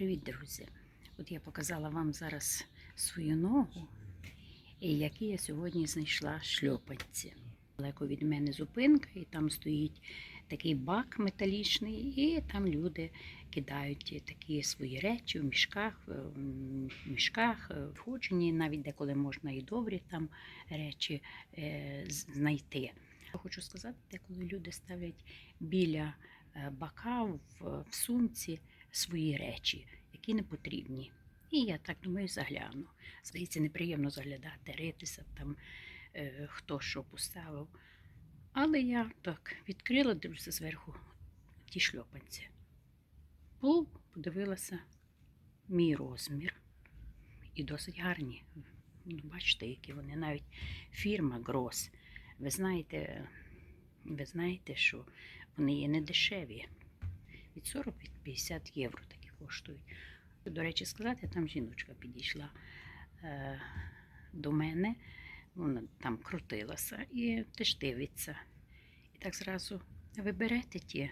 Привіт, друзі! От я показала вам зараз свою ногу, і які я сьогодні знайшла шльопанці. Далеко від мене зупинка, і там стоїть такий бак металічний, і там люди кидають такі свої речі в мішках, в мішках, е, входжені, навіть деколи можна і добрі там речі е, знайти. Я хочу сказати, деколи люди ставлять біля е, бака в сумці свої речі, які не потрібні. І я так думаю, загляну. Здається, неприємно заглядати, ритися там, е, хто що поставив. Але я так відкрила, дивлюся зверху ті шльопанці. Пол подивилася мій розмір. І досить гарні. Ну, бачите, які вони навіть фірма Грос. Ви знаєте, ви знаєте, що вони є не дешеві. Від 40 від 50 євро такі коштують. До речі, сказати, там жіночка підійшла е, до мене, вона там крутилася і теж дивиться. І так зразу ви берете ті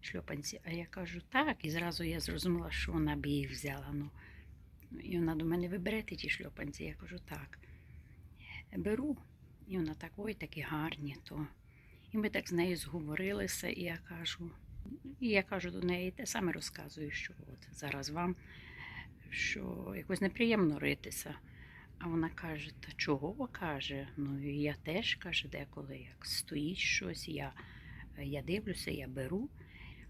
шльопанці, а я кажу так, і зразу я зрозуміла, що вона б їх взяла. Ну, і вона до мене, ви берете ті шльопанці? Я кажу, так. Беру. І вона так, ой, такі гарні. то. І ми так з нею зговорилися, і я кажу, і я кажу до неї, те саме розказую, що от зараз вам, що якось неприємно ритися. А вона каже, та чого каже? Ну і я теж каже, деколи як стоїть щось, я, я дивлюся, я беру.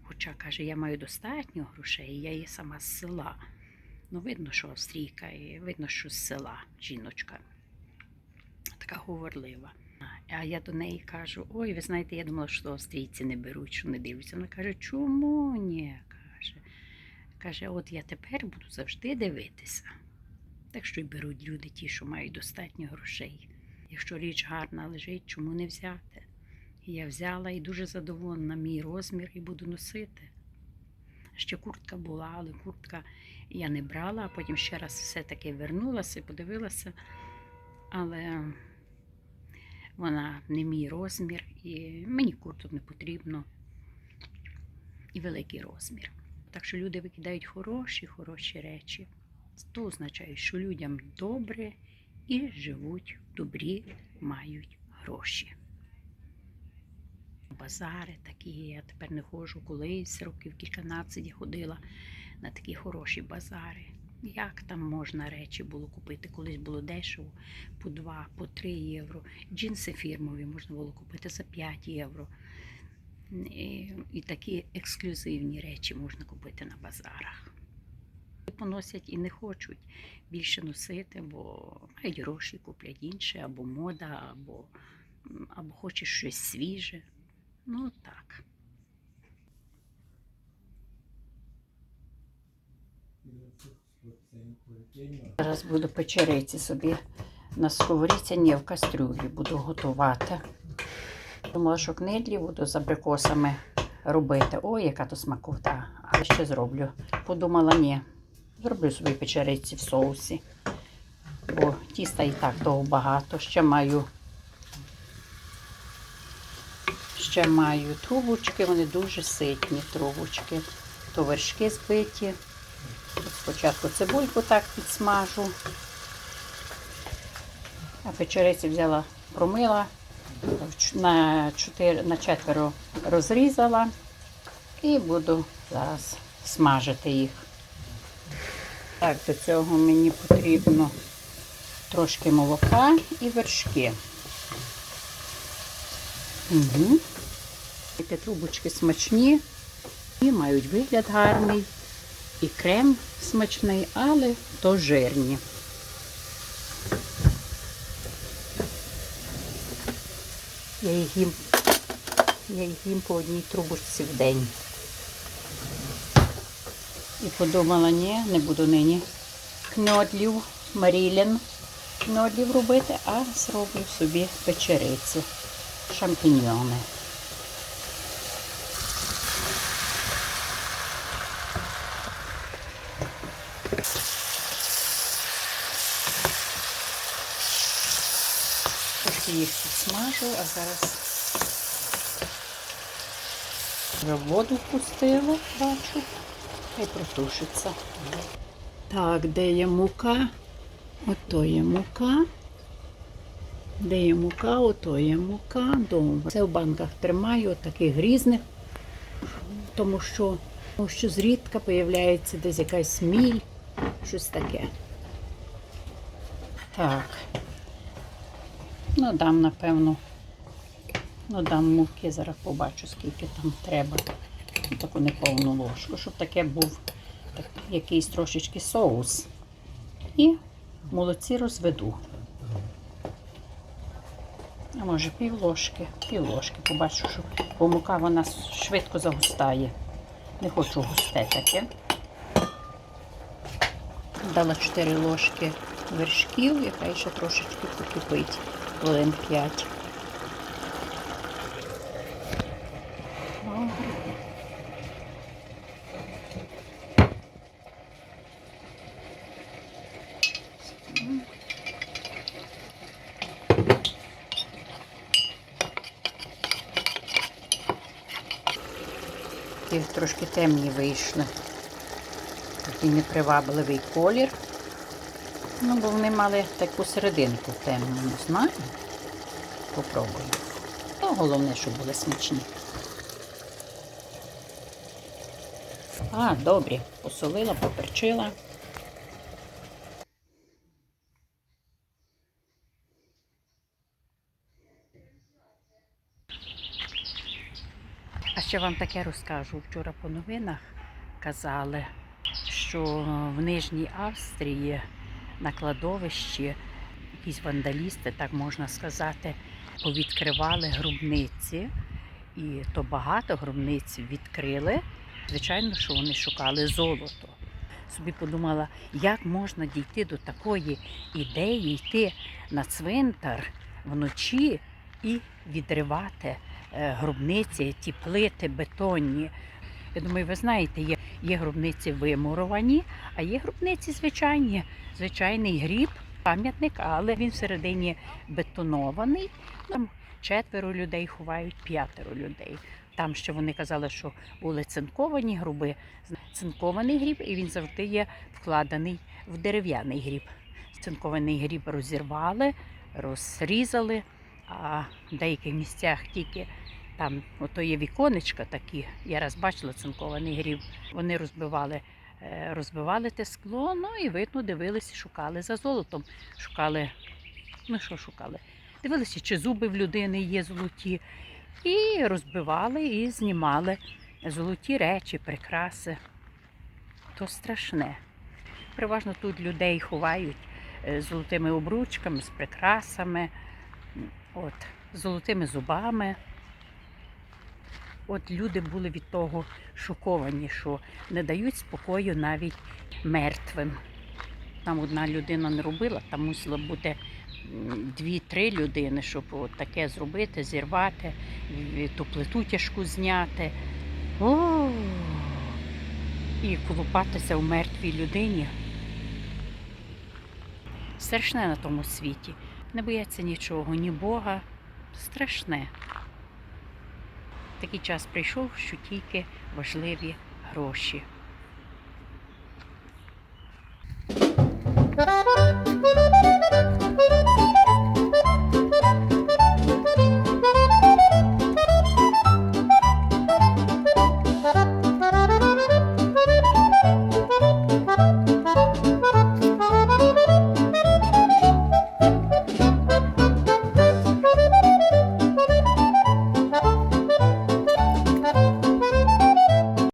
Хоча каже, я маю достатньо грошей, я є сама з села. Ну, видно, що австрійка, і видно, що з села жіночка. Така говорлива. А я до неї кажу: ой, ви знаєте, я думала, що австрійці не беруть, що не дивляться. Вона каже, чому ні? каже. Каже, от я тепер буду завжди дивитися. Так що й беруть люди ті, що мають достатньо грошей. Якщо річ гарна лежить, чому не взяти? І я взяла і дуже задоволена мій розмір і буду носити. Ще куртка була, але куртка я не брала, а потім ще раз все-таки вернулася подивилася. Але вона не мій розмір, і мені курток не потрібно. І великий розмір. Так що люди викидають хороші, хороші речі. То означає, що людям добре і живуть добрі, мають гроші. Базари такі, я тепер не ходжу колись, років кільканадцять я ходила на такі хороші базари. Як там можна речі було купити? Колись було дешево по 2, по 3 євро. Джинси фірмові можна було купити за 5 євро. І, і такі ексклюзивні речі можна купити на базарах. Поносять і не хочуть більше носити, бо мають гроші, куплять інше, або мода, або, або хочуть щось свіже. Ну так. Зараз буду печериці собі на сковорідці, ні, в кастрюлі буду готувати. Думала, що книдлі буду з абрикосами робити. Ой, яка то смакота. Але ще зроблю. Подумала, ні, зроблю собі печериці в соусі. Бо тіста і так того багато. Ще маю ще маю трубочки, вони дуже ситні трубочки. То вершки збиті. Спочатку цибульку так підсмажу. А печериці взяла, промила, на, 4, на четверо розрізала і буду зараз смажити їх. Так, до цього мені потрібно трошки молока і вершки. Угу. Трубочки смачні і мають вигляд гарний. І крем смачний, але то жирні. Я їх їм, я їх їм по одній трубочці в день. І подумала, ні, не буду нині кньодлів, марілін кньодлів робити, а зроблю собі печериці, шампіньйони. Їх підсмажу, а зараз вже воду впустила, бачу. Хай протушиться. Так, де є мука? Ото є мука. Де є мука, ото є мука. Добре. Це в банках тримаю, таких різних, тому що, тому що зрідка появляється десь якась сміль, щось таке. Так. Ну, дам, напевно. Ну, дам муки, зараз побачу, скільки там треба. Таку неповну ложку, щоб таке був так, якийсь трошечки соус. І в молоці розведу. А може пів ложки, пів ложки. Побачу, що бо мука вона швидко загустає. Не хочу густе таке. Дала 4 ложки вершків, яка ще трошечки покипить, хвилин 5. Ті трошки темні вийшли. Такий непривабливий колір. Ну, бо вони мали таку серединку темну, не знаю. Попробую. Ну, головне, щоб були смачні. А, добре, посолила, поперчила. А ще вам таке розкажу. Вчора по новинах казали, що в Нижній Австрії на кладовищі якісь вандалісти, так можна сказати, повідкривали грубниці. І то багато гробниць відкрили. Звичайно, що вони шукали золото. Собі подумала, як можна дійти до такої ідеї, йти на цвинтар вночі і відривати е, гробниці, ті плити бетонні. Я думаю, ви знаєте, є, є гробниці вимуровані, а є гробниці звичайні, звичайний гріб, пам'ятник, але він всередині бетонований. Там четверо людей ховають, п'ятеро людей. Там ще вони казали, що були цинковані гроби, цинкований гріб, і він завжди є вкладений в дерев'яний гріб. Цинкований гріб розірвали, розрізали, а в деяких місцях тільки там ото є віконечка такі. Я раз бачила цинкований гріб. Вони розбивали, е, розбивали те скло, ну і видно, дивилися, шукали за золотом. Шукали, ну що шукали? Дивилися, чи зуби в людини є золоті. І розбивали і знімали золоті речі, прикраси. То страшне. Переважно тут людей ховають е, золотими обручками, з прикрасами, от, золотими зубами. От люди були від того шоковані, що не дають спокою навіть мертвим. Там одна людина не робила, там мусило бути дві-три людини, щоб от таке зробити, зірвати, ту плиту тяжку зняти. О! І колупатися в мертвій людині. Страшне на тому світі. Не бояться нічого, ні Бога. Страшне. Такий час прийшов, що тільки важливі гроші.